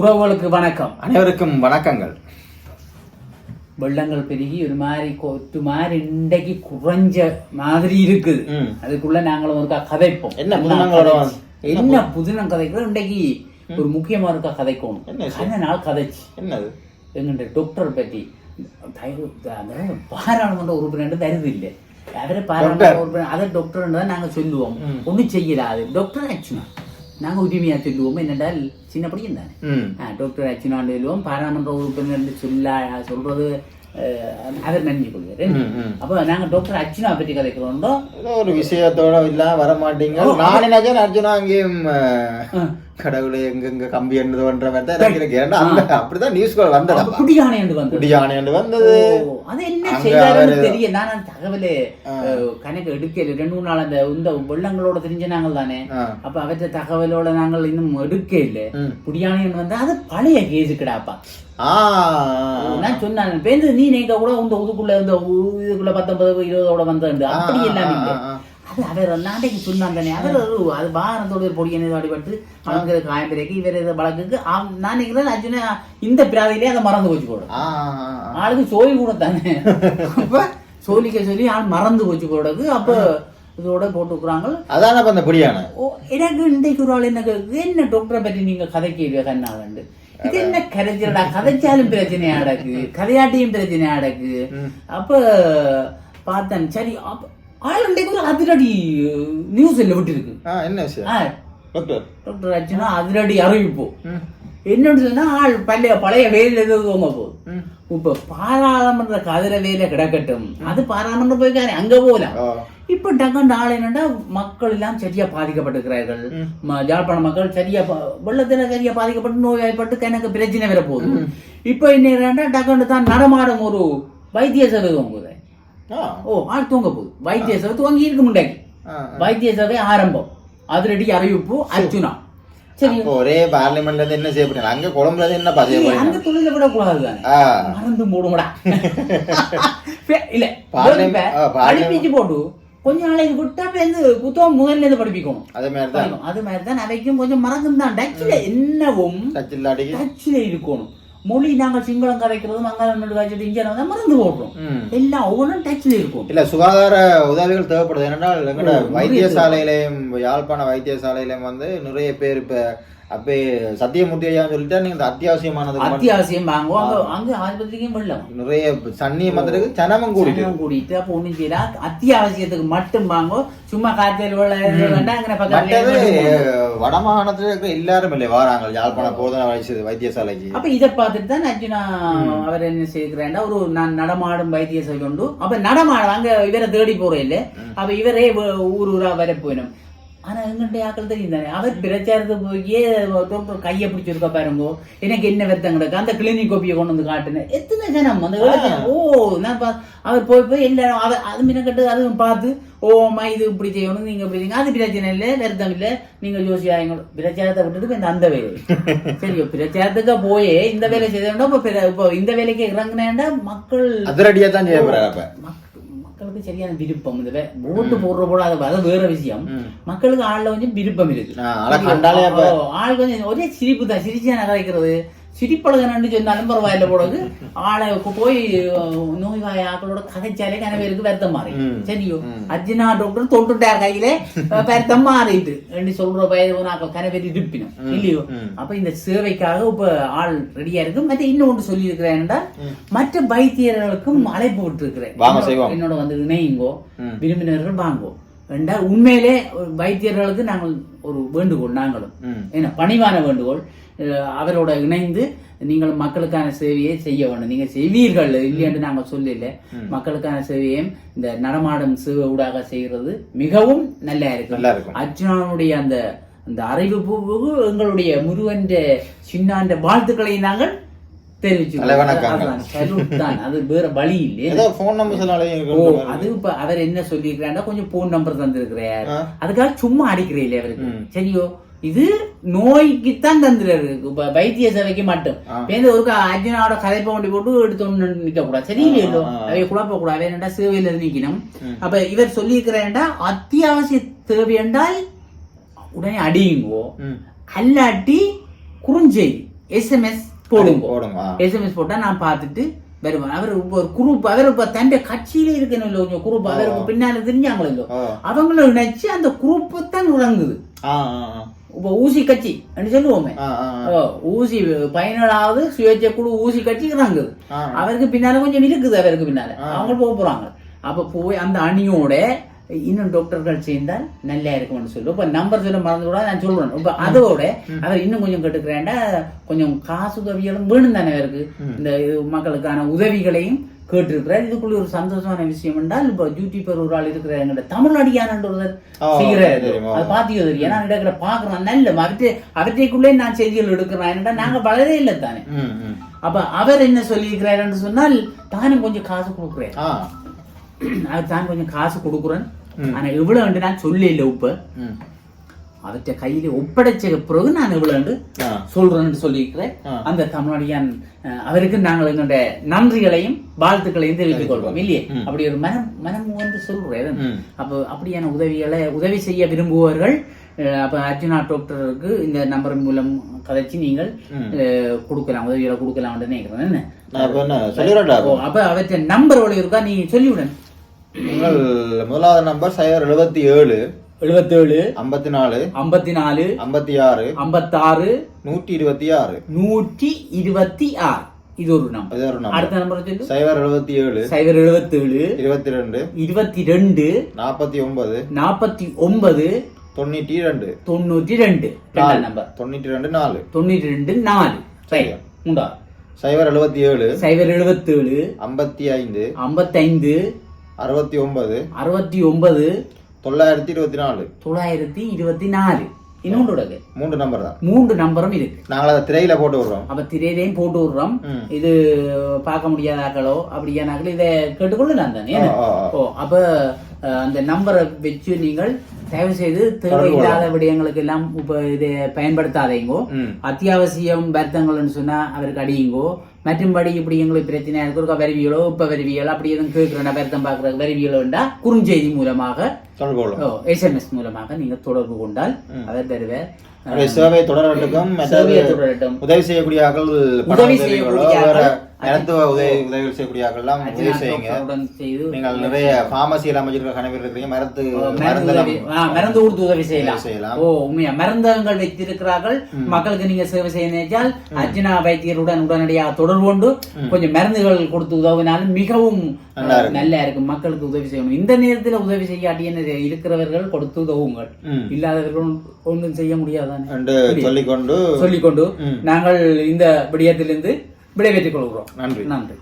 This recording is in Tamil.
உறவுகளுக்கு வணக்கம். அனைவருக்கும் வணக்கங்கள். வெள்ளங்கள் பெருகி ஒரு மாதிரி கொத்து மாதிரி இன்றைக்கு குறைஞ்ச மாதிரி இருக்குது. அதுக்குள்ள நாங்களும் இருக்கா கதைப்போம். என்ன. என்ன புதினம் கதைக்கிறோம் இன்றைக்கு ஒரு முக்கியமா இருக்கா கதைக்கணும். என்ன நாள் கதைச்சு? என்னது? எங்கள்கிட்ட டாக்டர் பற்றி பாராளுமன்ற உறுப்பினர் தருது இல்லை. அவரை பாராளுமன்ற உறுப்பினர் அதை டாக்டர் தான் நாங்க சொல்லுவோம். ஒன்றும் செய்யலாது டாக்டர் ஆச்சுனா நாங்க உரிமையா சொல்லுவோம். என்னென்றால் சின்ன படிக்கும் தானே டாக்டர் அச்சுனாண்டு சொல்லுவோம் பாராளுமன்ற உறுப்பினர் சொல்ல சொல்றது அவர் நன்றி கொள்வார். அப்போ நாங்க டாக்டர் அச்சுனா பற்றி கதைக்கிறோம். ஒரு விஷயத்தோட இல்லாம வர மாட்டீங்க நான் நினைச்சேன் அர்ஜுனா அங்கேயும் கடவுளே எங்க எங்க கம்பி பண்ற மாதிரி தான் எனக்கு அந்த அப்படிதான் நியூஸ் கால் வந்தடா குடியானை என்று வந்து குடியானை என்று வந்தது. அது என்ன செய்தாருன்னு தெரிய நான் தகவலே கணக்கு எடுக்கல. ரெண்டு மூணு நாள் அந்த இந்த வெள்ளங்களோட தெரிஞ்ச நாங்கள் தானே. அப்ப அவற்ற தகவலோட நாங்கள் இன்னும் எடுக்க இல்லை ம். புடியானைன்னு வந்தா அது பழைய கேஸுக்கடாப்பா ஆ. நான் சொன்னேன் பேருந்து நீ நீங்க கூட இந்த இதுக்குள்ள இந்த இதுக்குள்ள பத்தொன்பது இருபதோட வந்தது அப்படி எல்லாம். அது அவர் நாளைக்கு சொன்னான் தானே அவர் ஒரு அது பாரத்தோட ஒரு பொடியனை அடிபட்டு அவங்க காயம்பிரைக்கு இவர் இதை வழக்குக்கு நான் நினைக்கிறேன் அர்ஜுனா இந்த பிராதிலே அதை மறந்து போச்சு போடும். ஆளுக்கு சோழி கூட தானே. அப்ப சோழிக்க சொல்லி ஆள் மறந்து போச்சு போடுறது அப்ப இதோட போட்டுக்கிறாங்க அதான அப்ப அந்த குடியானை ஓ எனக்கு இன்றைக்கு ஒரு ஆள் என்ன என்ன டாக்டரை பற்றி நீங்க கதைக்கிறீங்க கண்ணாண்டு இது என்ன கதைச்சடா கதைச்சாலும் பிரச்சனையா அடக்கு கதையாட்டியும் பிரச்சனையா அடக்கு அப்ப பார்த்தேன் சரி அப்ப ஆள் இன்றைக்கு ஒரு அதிரடி நியூஸ் இல்லை விட்டுருக்கு. என்ன விஷயம்? டாக்டர் டாக்டர் அர்ஜுனா அதிரடி அறிவிப்பு. ம். என்னன்னு சொன்னா ஆள் பழைய பழைய வேலையில இருந்து தூங்க போகுது. இப்ப பாராளுமன்ற கதிர வேலை கிடக்கட்டும். அது பாராளுமன்றம் போய்க்காரு அங்க போகலாம். இப்ப டக்குன்னு ஆள் என்னன்னா மக்கள் எல்லாம் சரியா பாதிக்கப்பட்டிருக்கிறார்கள். யாழ்ப்பாண மக்கள் சரியா வெள்ளத்துல சரியா பாதிக்கப்பட்டு நோய்வாய்ப்பட்டு எனக்கு பிரச்சனை வர போகுது. இப்ப என்ன டக்குன்னு தான் நடமாடும் ஒரு வைத்திய சேவை. ஓ ஆள் தூங்க போகுது வைத்திய சேவை துவங்கி இருக்கு முண்டாக்கி. வைத்திய சேவை ஆரம்பம். அதிரடி அறிவிப்பு அர்ஜுனா. சரி. ஒரே பார்லிமெண்ட்ல இருந்து என்ன செய்யப்படுங்க அங்க கொழம்புல இருந்து என்ன பதிய ஏய், அந்த தொழில விடக்கூடாது தானே? ஆ. மறந்து மூடுங்கடா. இல்ல. படிப்பிச்சு போட்டு கொஞ்ச நாளைக்கு விட்டா வந்து புத்தகம் முதல்ல இருந்து படிப்பிக்கணும் அதே மாதிரி தான். அது மாதிரி தான் அவைக்கும் கொஞ்சம் மறந்து தான் டச்சில் என்னவும் டச்சில் இருக்கணும். மொழி நாங்கள் சிங்களம் கதைக்கிறதும் மங்காளம் காய்ச்சல் இங்கே தான் மறந்து போடுறோம். எல்லாம் ஒவ்வொன்றும் டச்சில் இருக்கும். இல்ல சுகாதார உதவிகள் தேவைப்படுது. ஏனென்றால் எங்கட வைத்தியசாலையிலையும் யாழ்ப்பாண வைத்தியசாலையிலையும் வந்து நிறைய பேர் இப்ப அப்பே சத்தியமூர்த்தி ஐயா சொல்லிட்டா நீங்க இந்த அத்தியாவசியமானது அத்தியாவசியம் வாங்குவோம். அங்க அங்க ஆஸ்பத்திரிக்கும் வெள்ளம் நிறைய சன்னியம் வந்துருக்கு ஜனமும் கூடிட்டு. சனமும் கூடிட்டு அப்போ ஒண்ணும் செய்யல. அத்தியாவசியத்துக்கு மட்டும் வாங்கோ சும்மா காய்ச்சல் வடமாகாணத்துல இருக்க எல்லாரும் இல்லை வாராங்க யாழ்ப்பாண போதனா வைத்திய வைத்தியசாலைக்கு. அப்ப இதை பார்த்துட்டு தான் அர்ஜுனா அவர் என்ன செய்கிறாண்டா ஒரு நான் நடமாடும் வைத்திய சேவை உண்டு அப்ப நடமாட அங்க இவரை தேடி போறேன் இல்ல. அப்ப இவரே ஊர் ஊரா வர போயிடும். ஆனா எங்கிட்ட ஆக்கள் தெரியும் தானே? அவர் பிரச்சாரத்துக்கு போய் டாக்டர் கையை பிடிச்சிருக்க பாருங்க. எனக்கு என்ன வருத்தம் கிடக்கு? அந்த கிளினிக் கோப்பியை கொண்டு வந்து காட்டுனேன் எத்தனை ஜனம் அந்த ஓ நான் பா- அவர் போய் போய் எல்லாரும் அவர் அது மினக்கட்டு அதுவும் பார்த்து ஓ அம்மா இது இப்படி செய்யணும் நீங்க இப்படி செய்யுங்க. அது பிரச்சனை இல்லை வருத்தம் இல்லை. நீங்க யோசியாங்க பிரச்சாரத்தை விட்டுட்டு இந்த அந்த வேலை. சரி பிரச்சாரத்துக்கு போய் இந்த வேலை செய்தோம்னா இப்ப இப்போ இந்த வேலைக்கு இறங்குனேன்டா மக்கள். அதிரடியா தான் செய்ய போறாரு அப்ப. மக்க- மக்களுக்கு சரியான விருப்பம். இந்த ஓட்டு போடுற போட அது அது வேற விஷயம். மக்களுக்கு ஆள்ல கொஞ்சம் விருப்பம் இருக்கு ஆளை கொஞ்சம் ஒரே சிரிப்பு தான். சிரிச்சா நகைக்கிறது சிரிப்பழகன்னு சொன்னாலும் பரவாயில்ல போடுறது ஆளை போய் நோய்வாய் ஆக்களோட கதைச்சாலே கனவேருக்கு வருத்தம் மாறி. சரியோ? அர்ஜுனா டாக்டர் தொட்டுட்டார் கையில. வருத்தம் மாறிட்டு ரெண்டு சொல்ற வயது ஆக்கள் கனவேரி இருப்பினும். இல்லையோ? அப்ப இந்த சேவைக்காக இப்ப ஆள் ரெடியா இருக்கு மற்ற இன்னொன்று சொல்லி இருக்கிறேன்டா மற்ற வைத்தியர்களுக்கும் அழைப்பு விட்டு இருக்கிறேன். என்னோட வந்து இணையுங்கோ? விரும்பினர்கள் வாங்கோ. ரெண்டால் உண்மையிலே வைத்தியர்களுக்கு நாங்கள் ஒரு வேண்டுகோள் நாங்களும். ம். என்ன பணிவான வேண்டுகோள். அவரோட இணைந்து நீங்கள் மக்களுக்கான சேவையை செய்ய வேண்டும். நீங்க செய்வீர்கள் இல்லையென்று நாங்கள் சொல்லல. மக்களுக்கான சேவையை இந்த நடமாடும் சேவை ஊடாக செய்கிறது மிகவும் நல்லா இருக்கு நல்லா இருக்கும். அர்ஜுனாவுடைய அந்த அந்த அறிவிப்புக்கு எங்களுடைய முருகன் சின்னாண்ட வாழ்த்துக்களை நாங்கள் அவர் என்ன சொல்லியிருக்கிறாருன்னா கொஞ்சம் போன் நம்பர் தந்திருக்கிறார். அதுக்காக சும்மா அடிக்கிறீங்களே அவருக்கு? சரியோ? இது நோய்க்குத்தான் இப்ப வைத்திய சேவைக்கு மட்டும். பேருந்து ஒரு அர்ஜுனாவோட கதைப்ப கொண்டு போட்டு எடுத்து ஒண்ணு நிக்க கூடாது சரியில்லையோ அவைய குழப்ப கூடாது என்னடா சேவையில நிக்கணும் அப்ப இவர் சொல்லியிருக்கிறேன்டா அத்தியாவசிய தேவை என்றால் உடனே அடியுங்கோ. அல்லாட்டி குறுஞ்செய்தி எஸ்எம்எஸ் போடுங்க. எஸ்எம்எஸ் போட்டா நான் பார்த்துட்டு வருவேன். அவர் ஒரு குரூப் அவர் இப்ப தண்ட கட்சியில இருக்கணும் கொஞ்சம் குரூப். அவருக்கு பின்னால தெரிஞ்சாங்களோ. அவங்கள நினைச்சு அந்த குரூப் தான் ஆ. இப்ப ஊசி கட்சி அப்படின்னு சொல்லுவோமே. ஊசி பதினேழாவது சுயேட்சை குழு ஊசி கட்சி இறங்குது. அவருக்கு பின்னால கொஞ்சம் இருக்குது அவருக்கு பின்னால. அவங்க போக போறாங்க. அப்ப போய் அந்த அணியோட இன்னும் டாக்டர்கள் சேர்ந்தால் நல்லா இருக்கும்னு சொல்லு. இப்ப நம்பர் சொல்ல மறந்து கூட நான் சொல்றேன். இப்ப அதோட அவர் இன்னும் கொஞ்சம் கேட்டுக்கிறேன்டா கொஞ்சம் காசு உதவிகளும் வேணும் தானே அவருக்கு. இந்த மக்களுக்கான உதவிகளையும் கேட்டிருக்கிறார். இதுக்குள்ள ஒரு சந்தோஷமான விஷயம் என்றால் இப்ப யூடியூபர் ஒரு ஆள் இருக்கிற எங்கள்ட்ட தமிழ் அடியானன்ற ஒருத்தர் ஆ, செய்கிறாரு? அது பாத்தியோ தெரியும். ஏன்னா இடத்துல பாக்குறோம் நல்ல அவற்றை அவற்றைக்குள்ளே நான் செய்திகள் எடுக்கிறேன் என்னடா நாங்க வளரே இல்லை தானே. அப்ப அவர் என்ன சொல்லியிருக்கிறாருன்னு சொன்னால் தானும் கொஞ்சம் காசு கொடுக்குறேன். அது தான் கொஞ்சம் காசு கொடுக்குறேன். ஆனா எவ்வளவு நான் சொல்லி இல்லை இப்ப அவற்றை கையில ஒப்படைச்ச பிறகு நான் எவ்வளவு ஆ. சொல்றேன்னு சொல்லியிருக்கிறேன். அந்த தமிழடியான் அவருக்கு நாங்கள் எங்களுடைய நன்றிகளையும் வாழ்த்துக்களையும் தெரிவித்துக் கொள்வோம் இல்லையே? அப்படி ஒரு மனம் மனம் வந்து சொல்றேன். அப்போ அப்படியான உதவிகளை உதவி செய்ய விரும்புபவர்கள் அஹ், அப்ப அர்ஜுனா டாக்டருக்கு இந்த நம்பர் மூலம் கதைச்சு நீங்கள் கொடுக்கலாம் உதவிகளை கொடுக்கலாம் நினைக்கிறேன். என்ன? அப்ப அவற்றை நம்பர் எவ்வளவு இருக்கா நீ சொல்லிவிடன் முதலாவது நம்பர் சைபர் எழுபத்தி ஏழு. எழுபத்தேழு ஐம்பத்தி நாலு ஐம்பத்தி நாலு ஐம்பத்தி ஆறு ஐம்பத்தாறு நூற்றி இருபத்தி ஆறு நூற்றி இருபத்தி ஆறு இது ஒரு நம்பர் இது ஒரு நம்பர் அடுத்த நம்பர் சொல்லு. சைபர் எழுபத்தி ஏழு சைபர் எழுபத்தேழு இருபத்தி ரெண்டு இருபத்தி ரெண்டு நாற்பத்தி ஒன்பது நாற்பத்தி ஒன்பது தொண்ணூற்றி ரெண்டு தொண்ணூற்றி ரெண்டு ரெண்டாம் நம்பர் தொண்ணூற்றி ரெண்டு நாலு. தொண்ணூற்றி ரெண்டு நாலு ரைட் உண்டா? சைபர் எழுபத்தி ஏழு சைபர் எழுபத்தேழு ஐம்பத்தி ஐந்து ஐம்பத்தைந்து அறுபத்தி ஒன்பது அறுபத்தி ஒன்பது தொள்ளாயிரத்தி இருபத்தி நாலு. தொள்ளாயிரத்தி இருபத்தி நாலு. இன்னொன்று மூன்று நம்பர் தான். மூன்று நம்பரும் இருக்கு. நாங்கள் அதை திரையில போட்டு விடுறோம். அப்ப திரையிலையும் போட்டு விடுறோம். இது பார்க்க முடியாதாக்களோ அப்படியானாக்களோ இதை கேட்டுக்கொள்ளலாம் தானே. ஓ அப்ப அந்த நம்பரை வச்சு நீங்கள் தயவு செய்து தேவையில்லாத விடயங்களுக்கு எல்லாம் இப்ப இது பயன்படுத்தாதீங்கோ. அத்தியாவசியம் வருத்தங்கள்னு சொன்னா அவருக்கு அடியுங்கோ. மற்றும்படி இப்படி எங்களுக்கு பிரச்சனை இருக்கு ஒரு வருவியலோ இப்ப வருவியல் அப்படி எதுவும் கேட்கிறேன் வருத்தம் பார்க்கறது வருவியலோ வேண்டா குறுஞ்செய்தி மூலமாக எஸ்எம்எஸ் மூலமாக நீங்க தொடர்பு கொண்டால் அவர் தருவார். சேவை தொடரட்டும் உதவி செய்யக்கூடிய பண உதவி மருத்துவ உதவி உதவிகள் செய்யக்கூடிய எல்லாம் உதவி செய்யுங்க. நீங்கள் நிறைய பார்மசியில் அமைச்சிருக்க கணவர் இருக்கிறீங்க மருந்து மருந்து மருந்தெல்லாம் உதவி செய்யலாம். செய்யலாம். ஓ உண்மையா? மருந்தகங்கள் வைத்திருக்கிறார்கள். மக்களுக்கு நீங்க சேவை செய்ய நினைச்சால் அர்ஜுனா வைத்தியருடன் உடனடியாக தொடர்பு கொண்டு கொஞ்சம் மருந்துகள் கொடுத்து உதவினாலும் மிகவும் நல்லா இருக்கும். மக்களுக்கு உதவி செய்யணும். இந்த நேரத்துல உதவி செய்யாட்டி இருக்கிறவர்கள் கொடுத்து உதவுங்கள். இல்லாதவர்கள் ஒன்றும் செய்ய முடியாதானே என்று சொல்லிக்கொண்டு சொல்லிக்கொண்டு ம். நாங்கள் இந்த விடயத்திலிருந்து விடைபெற்றுக் கொள்கிறோம். நன்றி. நன்றி.